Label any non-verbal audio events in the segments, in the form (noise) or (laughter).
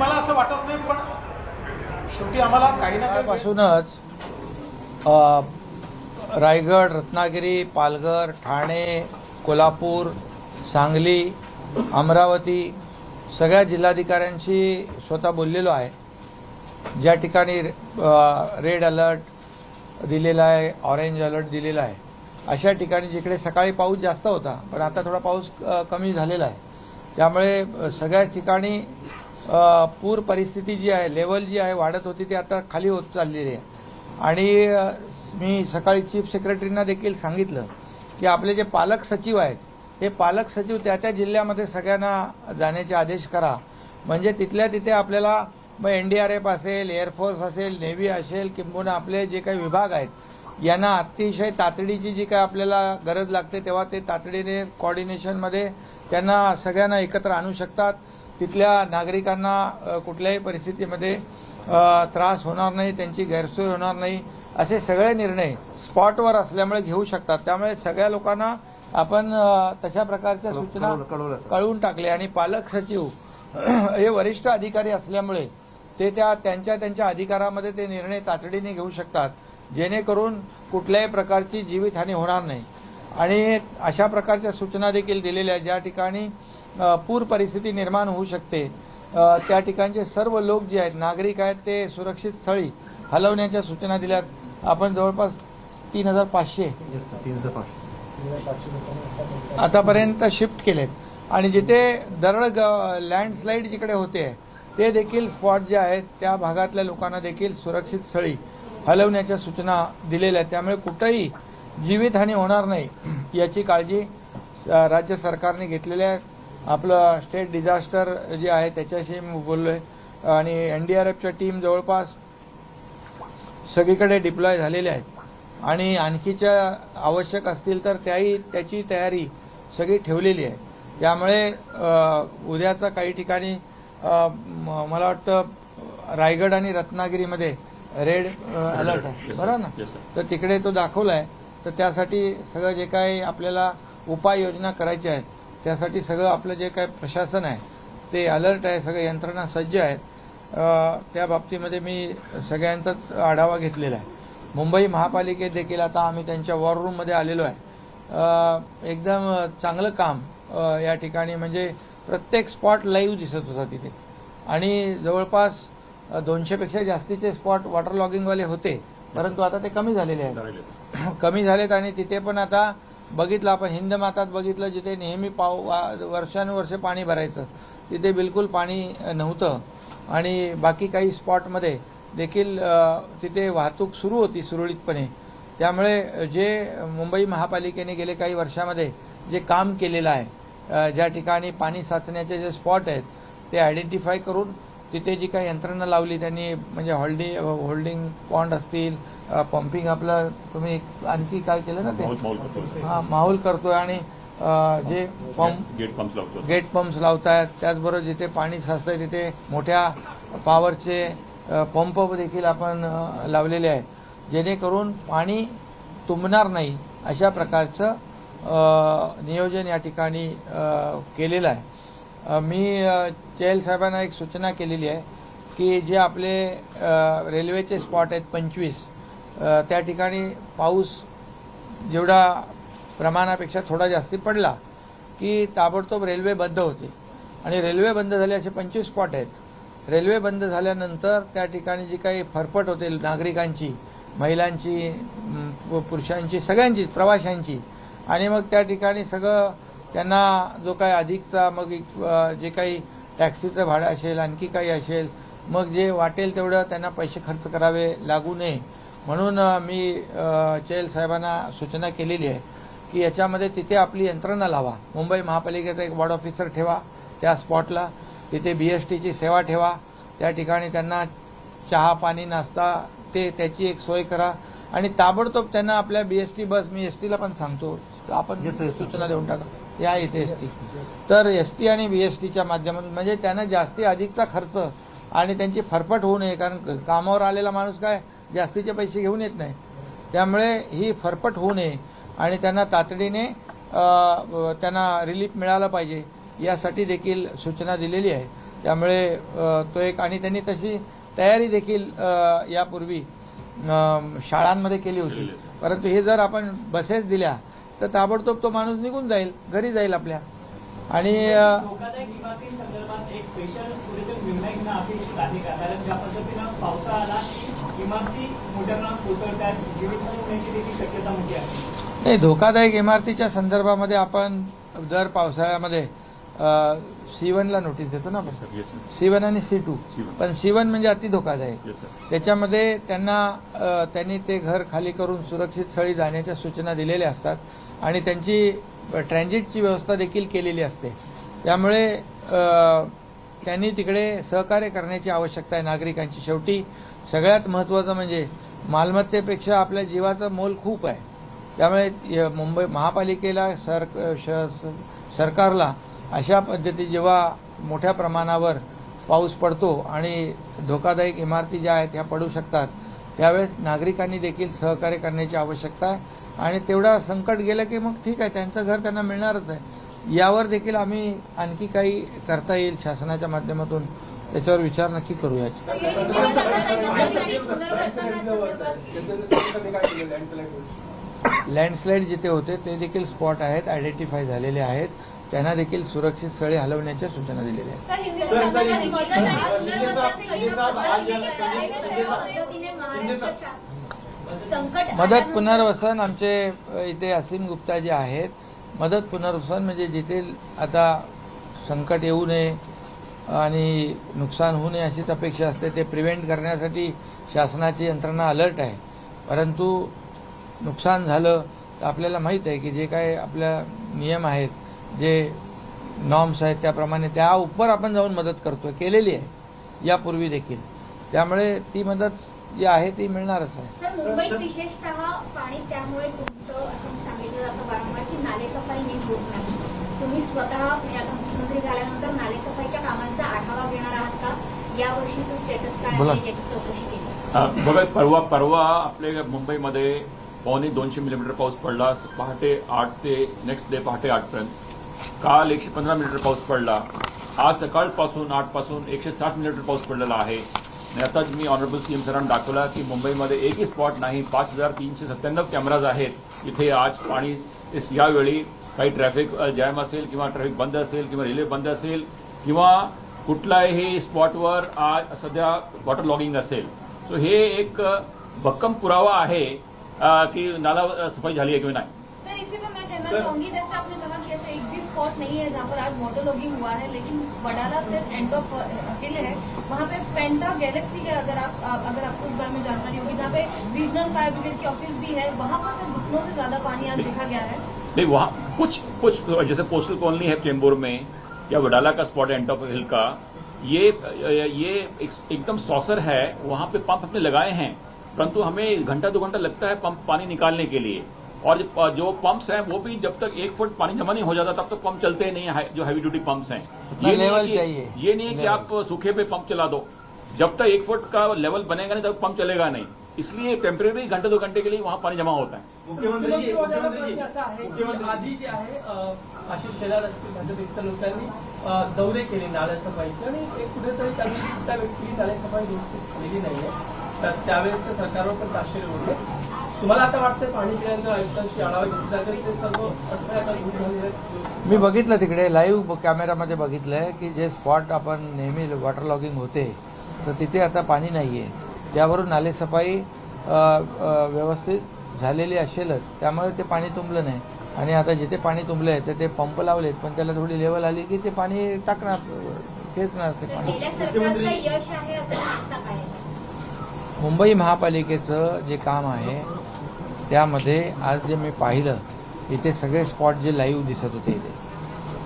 मला असं वाटत नाही पण शेवटी आम्हाला काही ना काही पासूनच रायगड रत्नागिरी पालघर ठाणे कोल्हापूर सांगली अमरावती सगळ्या जिल्हाधिकाऱ्यांशी स्वतः बोललेलो आहे. ज्या ठिकाणी रेड अलर्ट दिलेला आहे ऑरेंज अलर्ट दिलेला आहे. अशा ठिकाणी जिकडे सकाळी पाऊस जास्त होता पण आता थोडा पाऊस कमी झालेला आहे. त्यामुळे सगळ्या ठिकाणी पूर परिस्थिती जी आहे लेवल जी आहे वाढत होती ती आता खाली होत चाललेली आहे. आणि मी सकाळी चीफ सेक्रेटरींना देखील सांगितलं की आपले जे पालक सचिव आहेत हे पालक सचिव त्या त्या जिल्ह्यामध्ये सगळ्यांना जाण्याचे आदेश करा. म्हणजे तिथल्या तिथे आपल्याला मग एनडीआरएफ असेल एअरफोर्स असेल नेव्ही असेल किंबहुना आपले जे काही विभाग आहेत यांना अतिशय तातडीची जी काही आपल्याला गरज लागते तेव्हा ते तातडीने कॉर्डिनेशनमध्ये त्यांना सगळ्यांना एकत्र आणू शकतात. तिथल्या नागरिकांना कुठल्याही परिस्थितीमध्ये त्रास होणार नाही त्यांची गैरसोय होणार नाही असे सगळे निर्णय स्पॉटवर असल्यामुळे घेऊ शकतात. त्यामुळे सगळ्या लोकांना आपण तशा प्रकारच्या सूचना कळवून टाकले. आणि पालक सचिव (clears throat) हे वरिष्ठ अधिकारी असल्यामुळे ते त्या त्यांच्या त्यांच्या अधिकारामध्ये ते निर्णय तातडीने घेऊ शकतात जेणेकरून कुठल्याही प्रकारची जीवितहानी होणार नाही. आणि अशा प्रकारच्या सूचना देखील दिलेल्या ज्या ठिकाणी पूर परिस्थिती निर्माण होऊ शकते. त्या ठिकाणचे सर्व लोक जे आहेत नागरिक आहेत ते सुरक्षित स्थळी हलवण्याच्या सूचना दिल्यात. आपण जवळपास तीन हजार पाचशे आतापर्यंत शिफ्ट केलेत. आणि जिथे दरड लँडस्लाईड जिकडे होते ते देखील स्पॉट जे आहेत त्या भागातल्या लोकांना देखील सुरक्षित स्थळी हलवण्याच्या सूचना दिलेल्या आहेत. त्यामुळे कुठंही जीवितहानी होणार नाही याची काळजी राज्य सरकारने घेतलेली आहे. आपलं स्टेट डिझास्टर जे आहे त्याच्याशी मी बोललोय. आणि एनडीआरएफच्या टीम जवळपास सगळीकडे डिप्लॉय झालेल्या आहेत. आणि आणखीच्या आवश्यक असतील तर त्याही त्याची तयारी सगळी ठेवलेली आहे. त्यामुळे उद्याचा काही ठिकाणी मला वाटतं रायगड आणि रत्नागिरीमध्ये रेड अलर्ट आहे. बरोबर ना? तर तिकडे तो दाखवला आहे तर त्यासाठी सगळं जे काही आपल्याला उपाययोजना करायच्या आहेत त्यासाठी सगळं आपलं जे काही प्रशासन आहे ते अलर्ट आहे सगळं यंत्रणा सज्ज आहेत. त्या बाबतीमध्ये मी सगळ्यांचाच आढावा घेतलेला आहे. मुंबई महापालिकेत देखील आता आम्ही त्यांच्या वॉर रूममध्ये आलेलो आहे. एकदम चांगलं काम या ठिकाणी म्हणजे प्रत्येक स्पॉट लाईव्ह दिसत होता तिथे. आणि जवळपास दोनशेपेक्षा जास्तीचे स्पॉट वॉटर लॉगिंगवाले होते परंतु आता ते कमी झालेले आहेत. कमी झालेत आणि तिथे पण आता बघितलं आपण हिंद मातात बघितलं जिथे नेहमी पाव वा- वर्षानुवर्षे पाणी भरायचं तिथे बिलकुल पाणी नव्हतं. आणि बाकी काही स्पॉटमध्ये देखील तिथे वाहतूक सुरू होती सुरळीतपणे. त्यामुळे जे मुंबई महापालिकेने गेले काही वर्षामध्ये जे काम केलेलं आहे ज्या ठिकाणी पाणी साचण्याचे जे स्पॉट आहेत ते आयडेंटिफाय करून तिथे जी काही यंत्रणा लावली त्यांनी म्हणजे हॉल्डी होल्डिंग पॉन्ड असतील पंपिंग आपलं तुम्ही आणखी काय केलं ना ते? माहोल माहोल करतो हा माहोल करतोय आणि जे पंप गेट पंप लावतो गेट पंप्स लावतायत त्याचबरोबर जिथे पाणी साचतंय तिथे मोठ्या पॉवरचे पंप देखील आपण लावलेले आहेत. जेणेकरून पाणी तुंबणार नाही अशा प्रकारचं नियोजन या ठिकाणी केलेलं आहे. मी जयल साहेबांना एक सूचना केलेली आहे की जे आपले रेल्वेचे स्पॉट आहेत पंचवीस त्या ठिकाणी पाऊस जेवढा प्रमाणापेक्षा थोडा जास्ती पडला की ताबडतोब रेल्वे बंद होते. आणि रेल्वे बंद झाले असे पंचवीस स्पॉट आहेत. रेल्वे बंद झाल्यानंतर त्या ठिकाणी जी काही फरफट होते नागरिकांची महिलांची पुरुषांची सगळ्यांची प्रवाशांची आणि मग त्या ठिकाणी सगळं त्यांना जो काही अधिकचा मग जे काही टॅक्सीचं भाडं असेल आणखी काही असेल मग जे वाटेल तेवढं त्यांना पैसे खर्च करावे लागू नये. म्हणून मी चेल साहेबांना सूचना केलेली आहे की याच्यामध्ये तिथे आपली यंत्रणा लावा. मुंबई महापालिकेचा एक वॉर्ड ऑफिसर ठेवा त्या स्पॉटला. तिथे बीएसटीची सेवा ठेवा. त्या ठिकाणी त्यांना चहा पाणी नाश्ता ते त्याची एक सोय करा. आणि ताबडतोब त्यांना आपल्या बीएसटी बस मी एसटीला पण सांगतो. आपण सूचना देऊन टाका. या इथे एसटी तर एसटी आणि बीएसटीच्या माध्यमातून म्हणजे त्यांना जास्ती अधिकचा खर्च आणि त्यांची फरफट होऊ नये कारण कामावर आलेला माणूस काय? जास्तीचे पैसे घेऊन येत नाही. त्यामुळे ही फरफट होऊ नये आणि त्यांना तातडीने अ, त्यांना रिलीफ मिळालं पाहिजे यासाठी देखील सूचना दिलेली आहे. त्यामुळे तो एक आणि त्यांनी तशी तयारी देखील यापूर्वी शाळांमध्ये केली होती. परंतु हे जर आपण बसेस दिल्या तर ताबडतोब तो माणूस निघून जाईल घरी जाईल आपल्या. आणि पावसाळा इमारती मोठ्या प्रमाणात कोसळतात जीवितहानी होण्याची देखील शक्यता मोठी आहे. नाही धोकादायक इमारतीच्या संदर्भामध्ये आपण दर पावसाळ्यामध्ये सी वनला नोटीस देतो ना आपण? Sir yes sir C one आणि सी टू C1. पण सी वन म्हणजे अति धोकादायक. येस सर त्याच्यामध्ये त्यांना त्यांनी ते घर खाली करून सुरक्षित स्थळी जाण्याच्या सूचना दिलेल्या असतात आणि त्यांची ट्रॅन्झिटची व्यवस्था देखील केलेली असते. त्यामुळे त्यांनी तिकडे सहकार्य करण्याची आवश्यकता आहे नागरिकांची. शेवटी सगळ्यात महत्त्वाचं म्हणजे मालमत्तेपेक्षा आपल्या जीवाचं मोल खूप आहे. त्यामुळे य- मुंबई महापालिकेला सर श- सरकारला अशा पद्धती जेव्हा मोठ्या प्रमाणावर पाऊस पडतो आणि धोकादायक इमारती ज्या आहेत ह्या पडू शकतात त्यावेळेस नागरिकांनी देखील सहकार्य करण्याची आवश्यकता आहे. आणि तेवढा संकट गेलं की मग ठीक आहे त्यांचं घर त्यांना मिळणारच आहे. यावर देखील आम्ही आणखी काही करता येईल शासनाच्या माध्यमातून त्याच्यावर विचार नक्की करूया. लँडस्लाईड जिथे होते ते देखील स्पॉट आहेत आयडेंटिफाय झालेले आहेत. त्यांना देखील सुरक्षित स्थळी हलवण्याच्या सूचना दिलेल्या आहेत. मदत पुनर्वसन आमचे इथे असीम गुप्ता जे आहेत. मदत पुनर्वसन म्हणजे जिथे आता संकट येऊ नये आणि नुकसान होऊ नये अशीच अपेक्षा असते ते प्रिव्हेंट करण्यासाठी शासनाची यंत्रणा अलर्ट आहे. परंतु नुकसान झालं तर आपल्याला माहीत आहे की जे काय आपल्या नियम आहेत जे नॉर्म्स आहेत त्याप्रमाणे त्या उपर आपण जाऊन मदत करतोय केलेली आहे. यापूर्वी देखील. त्यामुळे ती मदत जी आहे ती मिळणारच आहे. नालेसफाई नीट होत नाही. तुम्ही स्वतः मुख्यमंत्री झाल्यानंतर नालेसफाईच्या कामांचा आढावा घेणार आहात का? स्टेटस काय. आहे याची चौकशी केली. बघा परवा परवा आपल्या मुंबईमध्ये पावणे दोनशे मिलीमीटर पाऊस पडला. पहाटे आठ ते नेक्स्ट डे पहाटे आठपर्यंत. काल एकशे पंधरा मिलीमीटर पाऊस पडला. आज सकाळपासून आठपासून एकशे साठ मिलीमीटर पाऊस पडलेला आहे. आणि आताच मी ऑनरेबल सीएम सरांना दाखवला की मुंबईमध्ये एकही स्पॉट नाही. पाच हजार तीनशे सत्त्याण्णव कॅमेराज आहेत. इथे आज पाणी इस- यावेळी काही ट्रॅफिक जॅम असेल किंवा ट्रॅफिक बंद असेल किंवा रेल्वे बंद असेल किंवा कुठल्याही स्पॉटवर आज सध्या वॉटर लॉगिंग असेल सो हे एक भक्कम पुरावा आहे की नाला सफाई झाली आहे किंवा नाही? स्पॉट नहीं है जहाँ पर आज वाटर लॉगिंग हुआ है, लेकिन वडाला से एंड ऑफ़ अकेले है। वहाँ पे पेंटा गैलेक्सी के अगर आप अगर आपको इस बारे में जानकारी होगी, जहाँ पे रीजनल फायर ब्रिगेड की ऑफ़िस भी है। वहाँ पर सिर्फ़ घुटनों से ज़्यादा पानी आज देखा गया है। नहीं, वहाँ कुछ कुछ, जैसे कोस्टल कॉलोनी है चेंबूर में, या वडाला का स्पॉट एंड ऑफ़ हिल का, ये ये एक- एकदम सॉसर है। वहाँ पे पंप हमने लगाए हैं, परंतु हमें घंटा, दो घंटा लगता है पंप पानी निकालने के लिए। और जो- पंप्स हैं वो भी जब तक एक फुट पानी जमा नहीं हो जाता तब तक पंप चलते ही नहीं है जो हैवी ड्यूटी पंप्स हैं। ये नहीं है लेवल कि- चाहिए। ये नहीं है कि आप सूखे पे पंप चला दो। जब तक एक फुट का लेवल बनेगा नहीं तब पंप चलेगा नहीं। इसलिए टेम्परेरी घंटे दो घंटे के लिए वहाँ पानी जमा होता है। मुख्यमंत्री माझा प्रश्न असा आहे की आधी जे आहे आशिष शेलार लोकांनी दौरे केले नाल्यासफाईचे आणि एक कुठेतरी त्यांनी त्या व्यक्ती व्यवस्थित केलेली नाहीये तर त्यावेळेस सरकारवर पण ताशेरे तुम्हाला आता वाटतंय पाणी पिण्याचं आयुक्तांशी आढावा घेतला तरी ते सर्व अडथळे आता दूर झालेले आहेत? मी बघितलं तिकडे लाईव्ह कॅमेरामध्ये बघितलंय की जे स्पॉट आपण नेहमी वॉटर लॉगिंग होते तर तिथे आता पाणी नाहीये. त्यावरून नालेसफाई अ, अ, व्यवस्थित झालेली असेलच. त्यामुळे ते पाणी तुंबलं नाही. आणि आता जिथे पाणी तुंबलंय तर ते पंप लावलेत पण त्याला थोडी लेवल आली की ते पाणी टाकणार खेचणार ते पाणी. गेल्या सरकारचं यश आहे असं मानता काय मुंबई महापालिकेचं जे काम आहे त्यामध्ये आज जे मी पाहिलं इथे सगळे स्पॉट जे लाईव्ह दिसत होते इथे.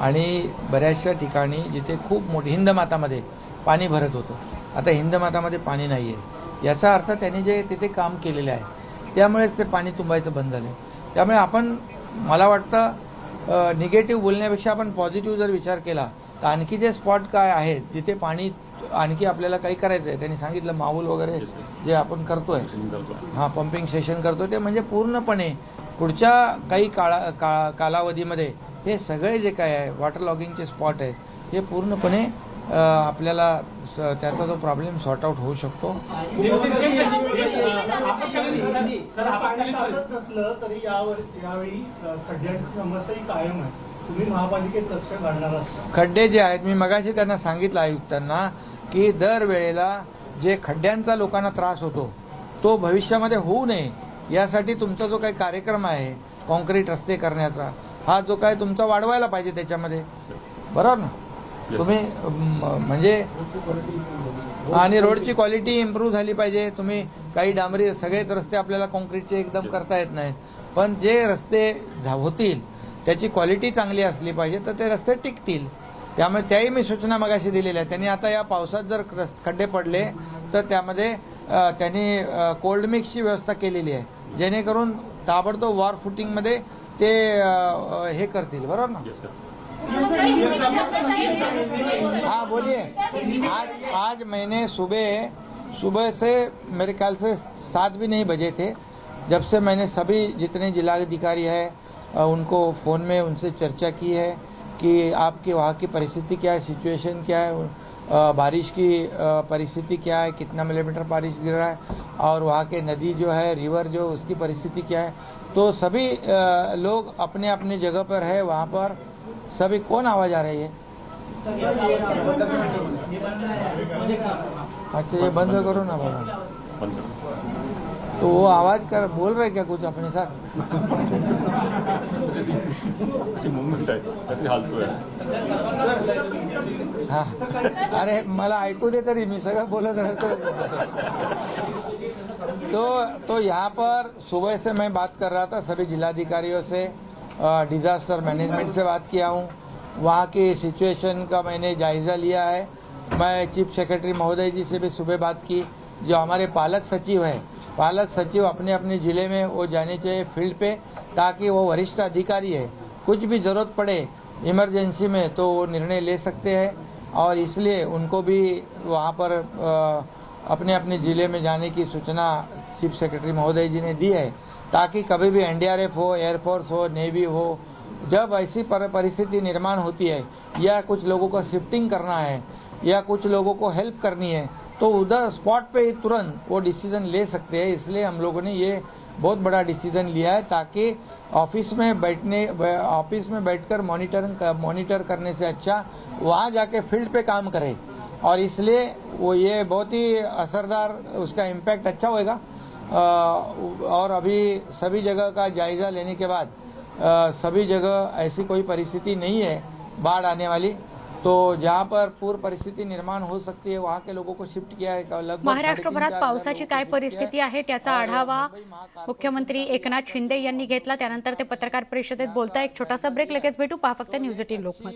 आणि बऱ्याचशा ठिकाणी जिथे खूप मोठी हिंदमातामध्ये पाणी भरत होतं. आता हिंदमातामध्ये पाणी नाही आहे याचा अर्थ त्यांनी जे तिथे काम केलेले आहे त्यामुळेच ते पाणी तुंबायचं बंद झालं त्यामुळे आपण मला वाटतं निगेटिव्ह बोलण्यापेक्षा आपण पॉझिटिव्ह जर विचार केला तर आणखी जे स्पॉट काय आहेत जिथे पाणी आणखी आपल्याला काही करायचं आहे त्यांनी सांगितलं माऊल वगैरे जे आपण करतोय हा पंपिंग सेशन करतो ते म्हणजे पूर्णपणे पुढच्या काही काळा का, कालावधीमध्ये हे सगळे जे काय आहे वॉटर लॉगिंगचे स्पॉट आहेत हे पूर्णपणे आपल्याला स- त्याचा जो प्रॉब्लेम सॉर्ट आउट होऊ शकतो. खड्डे जे आहेत मी मगाशी त्यांना सांगितलं आयुक्तांना की दरवेळेला जे खड्ड्यांचा लोकांना त्रास होतो तो भविष्यामध्ये होऊ नये. यासाठी तुमचा जो काही कार्यक्रम आहे कॉन्क्रीट रस्ते करण्याचा हा जो काय तुमचा वाढवायला पाहिजे त्याच्यामध्ये. बरोबर ना? तुम्ही म्हणजे आणि रोडची क्वालिटी इम्प्रूव्ह झाली पाहिजे. तुम्ही काही डांबरी सगळेच रस्ते आपल्याला कॉन्क्रीटचे एकदम करता येत नाहीत. पण जे रस्ते होतील त्याची क्वालिटी चांगली असली पाहिजे तर ते रस्ते टिकतील. त्यामुळे त्याही मी सूचना मगाशी दिलेल्या आहेत. त्यांनी आता या पावसात जर खड्डे पडले तर त्यामध्ये त्यांनी कोल्ड मिक्सची व्यवस्था केलेली आहे. जेणेकरून ताबडतोब वॉर फुटिंगमध्ये ते हे करतील. बरोबर ना? हाँ बोलिए आज आज मैंने सुबह सुबह से मेरे ख्याल से सात भी नहीं बजे थे जब से मैंने सभी जितने जिलाधिकारी हैं उनको फ़ोन में उनसे चर्चा की है कि आपकी वहाँ की परिस्थिति क्या है सिचुएशन क्या है बारिश की परिस्थिति क्या है, कितना मिलीमीटर बारिश गिर रहा है, और वहाँ के नदी जो है रिवर जो, उसकी परिस्थिति क्या है। तो सभी लोग अपने अपने जगह पर है, वहाँ पर सभी, कौन आवाज़ आ रही है? अच्छा ये बंद करो ना, बाबा. तो वो आवाज़ कर बोल रहे क्या कुछ अपने साथ? हा अरे मला ऐकू दे तरी मी सगळं बोलत राहतो. तो तो यहाँ पर सुबह से मैं बात कर रहा था सभी जिलाधिकारियों से डिजास्टर मैनेजमेंट से बात किया हूँ। वहाँ की सिचुएशन का मैंने जायजा लिया है। मैं चीफ सेक्रेटरी महोदय जी से भी सुबह बात की जो हमारे पालक सचिव है पालक सचिव अपने अपने ज़िले में वो जाने चाहिए फ़ील्ड पे, ताकि वो वरिष्ठ अधिकारी है। कुछ भी ज़रूरत पड़े इमरजेंसी में तो वो निर्णय ले सकते हैं और इसलिए उनको भी वहाँ पर अपने अपने ज़िले में जाने की सूचना चीफ सेक्रेटरी महोदय जी ने दी है, ताकि कभी भी एनडीआरएफ हो एयरफोर्स हो, नेवी हो, जब ऐसी परिस्थिति निर्माण होती है, या कुछ लोगों को शिफ्टिंग करना है, या कुछ लोगों को हेल्प करनी है तो उधर स्पॉट पे ही तुरंत वो डिसीज़न ले सकते हैं, इसलिए हम लोगों ने ये बहुत बड़ा डिसीज़न लिया है ताकि ऑफ़िस में बैठने ऑफ़िस में बैठकर मॉनिटरिंग मॉनिटर करने से अच्छा वहाँ जाके फ़ील्ड पे काम करे। और इसलिए वो ये बहुत ही असरदार, उसका इम्पैक्ट अच्छा होएगा। और अभी सभी जगह का जायजा लेने के बाद सभी जगह ऐसी कोई परिस्थिति नहीं है, बाढ़ आने वाली। तो जहाँ पर पूर्व परिस्थिति निर्माण हो सकती है वहाँ के लोगों को शिफ्ट किया है लगभग महाराष्ट्रभरात पावसाची काय परिस्थिती है. आहे त्याचा आढावा मुख्यमंत्री एकनाथ शिंदे यांनी घेतला. त्यानंतर ते पत्रकार परिषदेत बोलताय एक छोटासा ब्रेक लगेच भेटू. पहा फक्त न्यूज एटीन लोकमत.